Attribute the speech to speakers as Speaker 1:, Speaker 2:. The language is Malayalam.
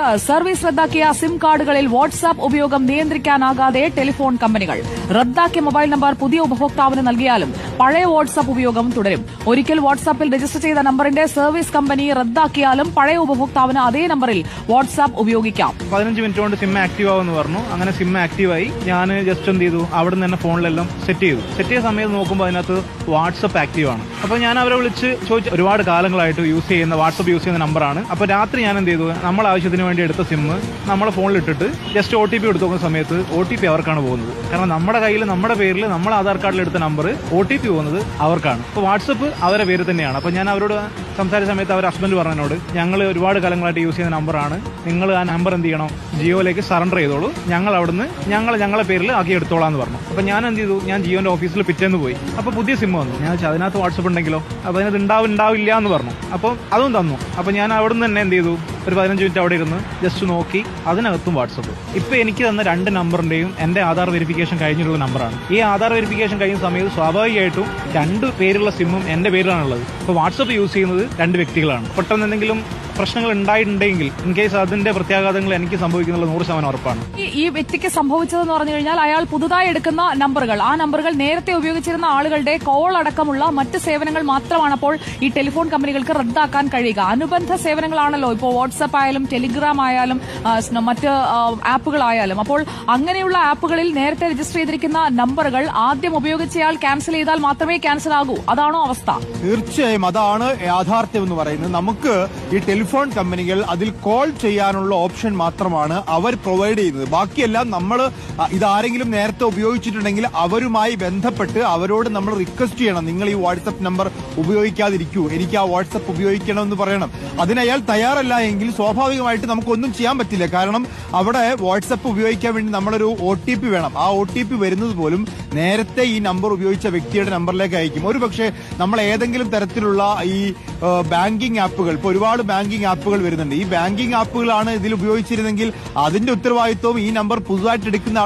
Speaker 1: സർവീസ് റദ്ദാക്കിയ സിം കാർഡുകളിൽ വാട്സ്ആപ്പ് ഉപയോഗം നിയന്ത്രിക്കാനാകാതെ ടെലിഫോൺ കമ്പനികൾ. റദ്ദാക്കിയ മൊബൈൽ നമ്പർ പുതിയ ഉപഭോക്താവിന് നൽകിയാലും പഴയ വാട്സ്ആപ്പ് ഉപയോഗം തുടരും. ഒരിക്കൽ വാട്സ്ആപ്പിൽ രജിസ്റ്റർ ചെയ്ത നമ്പറിന്റെ സർവീസ് കമ്പനി റദ്ദാക്കിയാലും പഴയ ഉപഭോക്താവിന് അതേ നമ്പറിൽ വാട്സ്ആപ്പ് ഉപയോഗിക്കാം.
Speaker 2: പതിനഞ്ച് മിനിറ്റ് കൊണ്ട് സിം ആക്റ്റീവ് ആവുമെന്ന് പറഞ്ഞു. അങ്ങനെ സിം ആക്റ്റീവായി ഞാൻ ജസ്റ്റ് എന്ത് ചെയ്തു? അവിടെ നിന്ന് തന്നെ ഫോണിലെല്ലാം സെറ്റ് ചെയ്തു. സെറ്റ് ചെയ്ത സമയത്ത് നോക്കുമ്പോൾ അതിനകത്ത് വാട്സ്ആപ്പ് ആക്റ്റീവ് ആണ്. അപ്പോൾ ഞാൻ അവരെ വിളിച്ച് ചോദിച്ചു ഒരുപാട് കാലങ്ങളായിട്ട് യൂസ് ചെയ്യുന്ന വാട്സ്ആപ്പ് യൂസ് ചെയ്യുന്ന നമ്പറാണ്. അപ്പോൾ രാത്രി ഞാൻ എന്ത് ചെയ്തു? നമ്മൾ ആവശ്യത്തിന് വേണ്ടി എടുത്ത സിം നമ്മളെ ഫോണിൽ ഇട്ടിട്ട് ജസ്റ്റ് ഒ ടി പി എടുത്തു നോക്കുന്ന സമയത്ത് ഒ ടി പി അവർക്കാണ് പോകുന്നത്. കാരണം നമ്മുടെ കയ്യിൽ നമ്മുടെ പേരിൽ നമ്മൾ ആധാർ കാർഡിൽ എടുത്ത നമ്പർ ഒ ടി പി പോകുന്നത് അവർക്കാണ്. അപ്പോൾ വാട്സപ്പ് അവരെ പേര് തന്നെയാണ്. അപ്പോൾ ഞാൻ അവരോട് സംസാരിച്ച സമയത്ത് അവർ ഹസ്ബൻഡ് പറഞ്ഞതിനോട് ഞങ്ങൾ ഒരുപാട് കാലങ്ങളായിട്ട് യൂസ് ചെയ്യുന്ന നമ്പറാണ് നിങ്ങൾ ആ നമ്പർ എന്ത് ചെയ്യണം? ജിയോയിലേക്ക് സറണ്ടർ ചെയ്തോളൂ. ഞങ്ങൾ അവിടുന്ന് ഞങ്ങൾ ഞങ്ങളെ പേരിൽ ആക്കി എടുത്തോളാം എന്ന് പറഞ്ഞു. അപ്പോൾ ഞാൻ എന്ത് ചെയ്തു? ഞാൻ ജിയോന്റെ ഓഫീസിൽ പിറ്റേന്ന് പോയി. അപ്പോൾ പുതിയ സിം വന്നു. ഞാൻ അതിനകത്ത് വാട്സപ്പ് ഉണ്ടെങ്കിലോ? അപ്പോൾ അതിനകത്ത് ഉണ്ടാവും ഉണ്ടാവില്ല എന്ന് പറഞ്ഞു. അപ്പോൾ അതും തന്നു. അപ്പോൾ ഞാൻ അവിടുന്ന് തന്നെ എന്ത് ചെയ്തു? ഒരു പതിനഞ്ച് മിനിറ്റ് അവിടെ ഇരുന്ന് ജസ്റ്റ് നോക്കി അതിനകത്തും വാട്സപ്പ് ഇപ്പൊ എനിക്ക് തന്ന രണ്ട് നമ്പറിന്റെയും എന്റെ ആധാർ വെരിഫിക്കേഷൻ കഴിഞ്ഞിട്ടുള്ള നമ്പറാണ് ഈ ആധാർ വെരിഫിക്കേഷൻ കഴിഞ്ഞ സമയത്ത് സ്വാഭാവികമായിട്ടും രണ്ട് പേരുള്ള സിമ്മും എന്റെ പേരിലാണുള്ളത്. ഇപ്പൊ വാട്സപ്പ് യൂസ് ചെയ്യുന്നത് രണ്ട് വ്യക്തികളാണ്. പെട്ടെന്ന് എന്തെങ്കിലും പ്രശ്നങ്ങൾ ഉണ്ടായിട്ടുണ്ടെങ്കിൽ ഇൻ കേസ് അതിന്റെ പ്രത്യാഘാതങ്ങൾ എനിക്ക് സംഭവിക്കുന്നുള്ള നൂറ് ശതമാനം ഉറപ്പാണ്.
Speaker 1: ഈ- വ്യക്തിക്ക് സംഭവിച്ചതെന്ന് പറഞ്ഞു കഴിഞ്ഞാൽ അയാൾ പുതുതായി എടുക്കുന്ന നമ്പറുകൾ. ആ നമ്പറുകൾ നേരത്തെ ഉപയോഗിച്ചിരുന്ന ആളുകളുടെ കോൾ അടക്കമുള്ള മറ്റ് സേവനങ്ങൾ മാത്രമാണ് അപ്പോൾ ഈ ടെലിഫോൺ കമ്പനികൾക്ക് റദ്ദാക്കാൻ കഴിയുക. അനുബന്ധ സേവനങ്ങളാണല്ലോ ഇപ്പോൾ വാട്സ്ആപ്പ് ആയാലും ടെലിഗ്രാം ആയാലും മറ്റ് ആപ്പുകളായാലും അപ്പോൾ അങ്ങനെയുള്ള ആപ്പുകളിൽ നേരത്തെ രജിസ്റ്റർ ചെയ്തിരിക്കുന്ന നമ്പറുകൾ ആദ്യം ഉപയോഗിച്ചയാൾ ക്യാൻസൽ ചെയ്താൽ മാത്രമേ ക്യാൻസൽ ആകൂ. അതാണോ അവസ്ഥ?
Speaker 3: തീർച്ചയായും അതാണ് യാഥാർത്ഥ്യം എന്ന് പറയുന്നത്. നമുക്ക് ഈ ടെലിഫോൺ കമ്പനികൾ അതിൽ കോൾ ചെയ്യാനുള്ള ഓപ്ഷൻ മാത്രമാണ് അവർ പ്രൊവൈഡ് ചെയ്യുന്നത്. ബാക്കിയെല്ലാം നമ്മൾ ഇതാരെങ്കിലും നേരത്തെ ഉപയോഗിച്ചിട്ടുണ്ടെങ്കിൽ അവരുമായി ബന്ധപ്പെട്ട് അവരോട് നമ്മൾ റിക്വസ്റ്റ് ചെയ്യണം. നിങ്ങൾ ഈ വാട്സപ്പ് നമ്പർ ഉപയോഗിക്കാതിരിക്കൂ. എനിക്ക് ആ വാട്സപ്പ് ഉപയോഗിക്കണം എന്ന് പറയണം അതിനയാൾ തയ്യാറല്ല എങ്കിൽ സ്വാഭാവികമായിട്ട് നമുക്കൊന്നും ചെയ്യാൻ പറ്റില്ല. കാരണം അവിടെ വാട്സപ്പ് ഉപയോഗിക്കാൻ വേണ്ടി നമ്മളൊരു ഒ ടി പി വേണം. ആ ഒ ടി പി വരുന്നത് പോലും നേരത്തെ ഈ നമ്പർ ഉപയോഗിച്ച വ്യക്തിയുടെ നമ്പറിലേക്ക് അയക്കും. ഒരു പക്ഷേ നമ്മൾ ഏതെങ്കിലും തരത്തിലുള്ള ഈ ബാങ്കിങ് ആപ്പുകൾ. ഇപ്പോൾ ഒരുപാട് ബാങ്കിങ് ആപ്പുകൾ വരുന്നുണ്ട്. ഈ ബാങ്കിങ് ആപ്പുകളാണ് ഇതിൽ ഉപയോഗിച്ചിരുന്നെങ്കിൽ അതിന്റെ ഉത്തരവാദിത്വം ഈ നമ്പർ പുതുതായിട്ട് എടുക്കുന്ന